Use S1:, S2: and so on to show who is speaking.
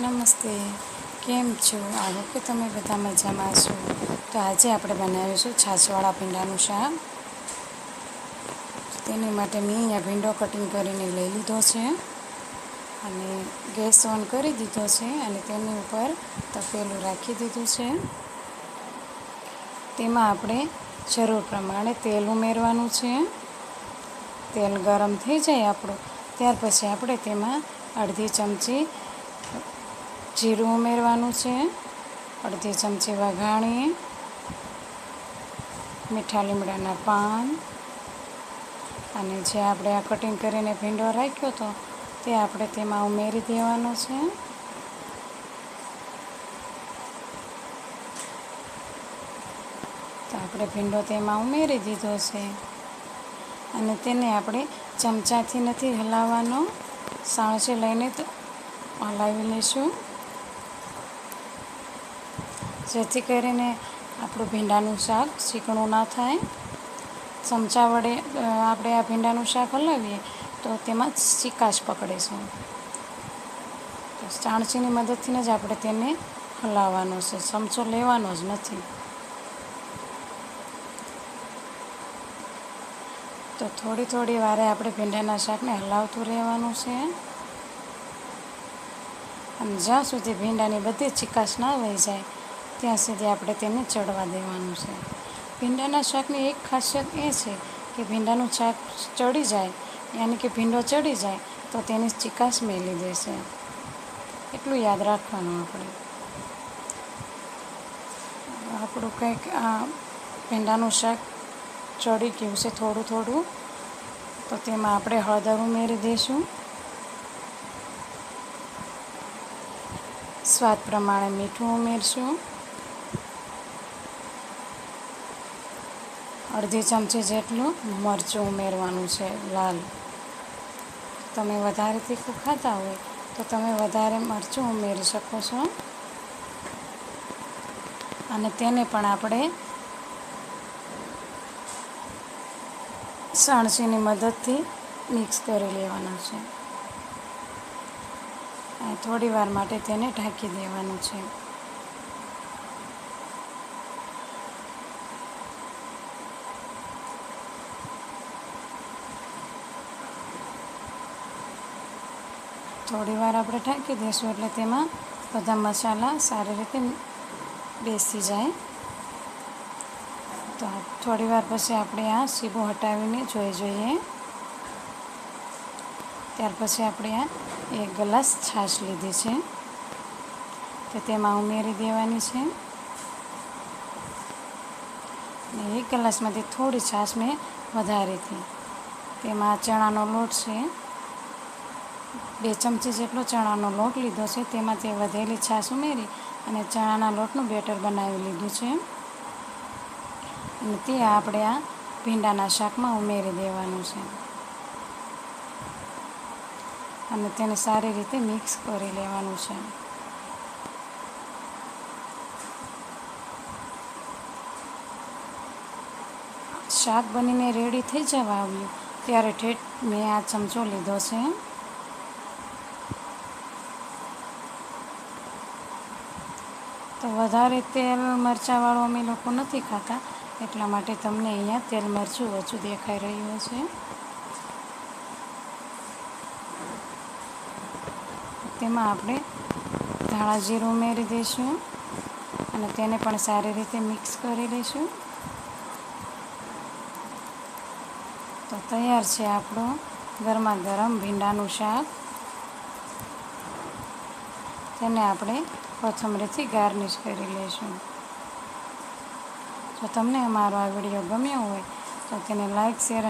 S1: નમસ્તે, કેમ છો? આવો કે તમે બધા મજામાં છો? તો આજે આપણે બનાવીશું છાસવાળા ભીંડાનું શાક. તેની માટે મેં અહીંયા ભીંડો કટિંગ કરીને લઈ લીધો છે અને ગેસ ઓન કરી દીધો છે અને તેની ઉપર તપેલું રાખી દીધું છે. તેમાં આપણે જરૂર પ્રમાણે તેલ ઉમેરવાનું છે. તેલ ગરમ થઈ જાય આપણું, ત્યાર પછી આપણે તેમાં અડધી ચમચી જીરું ઉમેરવાનું છે. અડધી ચમચી વઘાણી મીઠા લીમડાના પાન. અને જે આપણે આ કટિંગ કરીને ભીંડો રાખ્યો હતો તે આપણે તેમાં ઉમેરી દેવાનો છે. તો આપણે ભીંડો તેમાં ઉમેરી દીધો છે. અને તેને આપણે ચમચાથી નથી હલાવવાનો. સાણસી લઈને હલાવી લઈશું. જેથી કરીને આપણું ભીંડાનું શાક ચીકણું ના થાય. ચમચા વડે આપણે આ ભીંડાનું શાક હલાવીએ તો તેમાં ચીકાશ પકડે છે તો ચાણસીની મદદથીને જ આપણે તેને હલાવવાનો છે. ચમચો લેવાનો જ નથી. તો થોડી થોડી વારે આપણે ભીંડાના શાકને હલાવતું રહેવાનું છે. અને જ્યાં સુધી ભીંડાની બધી ચીકાશ ના વહી જાય ત્યાં સુધી આપણે તેને ચડવા દેવાનું છે. ભીંડાના શાકની એક ખાસિયત એ છે કે ભીંડાનું શાક ચડી જાય, યાની કે ભીંડો ચડી જાય, તો તેની ચિકાસ મેલી દેશે એટલું યાદ રાખવાનું આપણે. આપણું કંઈક આ ભીંડાનું શાક ચડી ગયું છે થોડું થોડું, તો તેમાં આપણે હળદર ઉમેરી દઈશું. સ્વાદ પ્રમાણે મીઠું ઉમેરશું. અડધી ચમચી જેટલું મરચું ઉમેરવાનું છે, લાલ. તમે વધારે તીખું ખાતા હોય તો તમે વધારે મરચું ઉમેરી શકો છો. અને તેને પણ આપણે સાણસીની મદદથી મિક્સ કરી લેવાના છે. થોડી વાર માટે તેને ઢાંકી દેવાનું છે. થોડી વાર આપણે ઢાંકી દઈશું એટલે તેમાં બધા મસાલા સારી રીતે બેસી જાય. તો થોડી વાર પછી આપણે આ સીબો હટાવીને જોઈ જોઈએ. ત્યાર પછી આપણે આ એક ગ્લાસ છાશ લીધી છે. તો તેમાં ઉમેરી દેવાની છે. ને એક ગ્લાસમાંથી થોડી છાશ મેં વધારી હતી. તેમાં ચણાનો લોટ છે. બે ચમચી જેટલો ચણાનો લોટ લીધો છે. તેમાં તે વધેલી છાશ ઉમેરી અને ચણાના લોટનું બેટર બનાવી લીધું છે. અને તે આપણે આ ભીંડાના શાકમાં ઉમેરી દેવાનું છે. અને તેને સારી રીતે મિક્સ કરી લેવાનું છે. શાક બનીને રેડી થઈ જવા આવ્યું. ત્યારે ઠેઠ મેં આ ચમચો લીધો છે. તો વધારે તેલ મરચાંવાળું અમે લોકો નથી ખાતા. એટલા માટે તમને અહીંયા તેલ મરચું ઓછું દેખાઈ રહ્યું છે તેમાં આપણે ધાણા જીરું ઉમેરી દઈશું અને તેને પણ સારી રીતે મિક્સ કરી લઈશું. તો તૈયાર છે આપણું ગરમા ગરમ ભીંડાનું શાક. તેને આપણે કોથમરીથી ગાર્નિશ કરી લઈશું જો તમને અમારો આ વીડિયો ગમ્યો હોય, તો તેને લાઈક, શેર